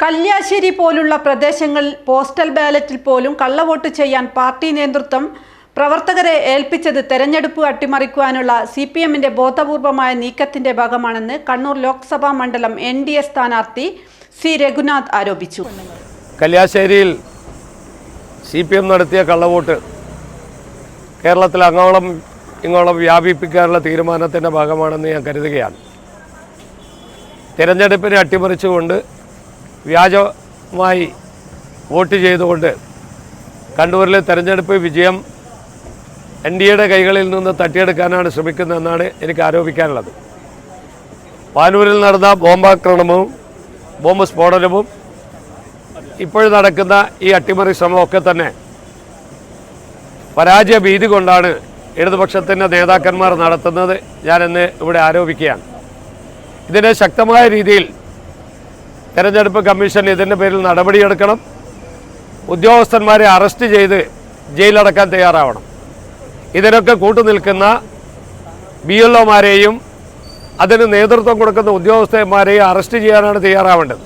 കല്യാശ്ശേരി പോലുള്ള പ്രദേശങ്ങളിൽ പോസ്റ്റൽ ബാലറ്റിൽ പോലും കള്ളവോട്ട് ചെയ്യാൻ പാർട്ടി നേതൃത്വം പ്രവർത്തകരെ ഏൽപ്പിച്ചത് തെരഞ്ഞെടുപ്പ് അട്ടിമറിക്കുവാനുള്ള സി പി എമ്മിന്റെ ബോധപൂർവമായ നീക്കത്തിന്റെ ഭാഗമാണെന്ന് കണ്ണൂർ ലോക്സഭാ മണ്ഡലം എൻ ഡി എ സ്ഥാനാർത്ഥി സി രഘുനാഥ് ആരോപിച്ചു. കല്യാശ്ശേരിയിൽ സി പി എം നടത്തിയ കള്ളവോട്ട് കേരളത്തിൽ അങ്ങോളം ഇങ്ങോളം വ്യാപിപ്പിക്കാനുള്ള തീരുമാനത്തിന്റെ ഭാഗമാണെന്ന് ഞാൻ കരുതുകയാണ്. തിരഞ്ഞെടുപ്പിനെ അട്ടിമറിച്ചുകൊണ്ട് വ്യാജമായി വോട്ട് ചെയ്തുകൊണ്ട് കണ്ണൂരിലെ തെരഞ്ഞെടുപ്പ് വിജയം എൻ ഡി എയുടെ കൈകളിൽ നിന്ന് തട്ടിയെടുക്കാനാണ് ശ്രമിക്കുന്നതെന്നാണ് എനിക്ക് ആരോപിക്കാനുള്ളത്. പാനൂരിൽ നടന്ന ബോംബാക്രമണവും ബോംബ് സ്ഫോടനവും ഇപ്പോൾ നടക്കുന്ന ഈ അട്ടിമറി ശ്രമമൊക്കെ തന്നെ പരാജയ ഭീതി കൊണ്ടാണ് ഇടതുപക്ഷത്തിന്റെ നേതാക്കന്മാർ നടത്തുന്നത്. ഞാനെന്ന് ഇവിടെ ആരോപിക്കുകയാണ്. ഇതിനെ ശക്തമായ രീതിയിൽ തെരഞ്ഞെടുപ്പ് കമ്മീഷൻ ഇതിന്റെ പേരിൽ നടപടിയെടുക്കണം. ഉദ്യോഗസ്ഥന്മാരെ അറസ്റ്റ് ചെയ്ത് ജയിലടക്കാൻ തയ്യാറാവണം. ഇതിനൊക്കെ കൂട്ടുനിൽക്കുന്ന ബി എൽ ഒമാരെയും അതിന് നേതൃത്വം കൊടുക്കുന്ന ഉദ്യോഗസ്ഥന്മാരെയും അറസ്റ്റ് ചെയ്യാനാണ് തയ്യാറാവേണ്ടത്.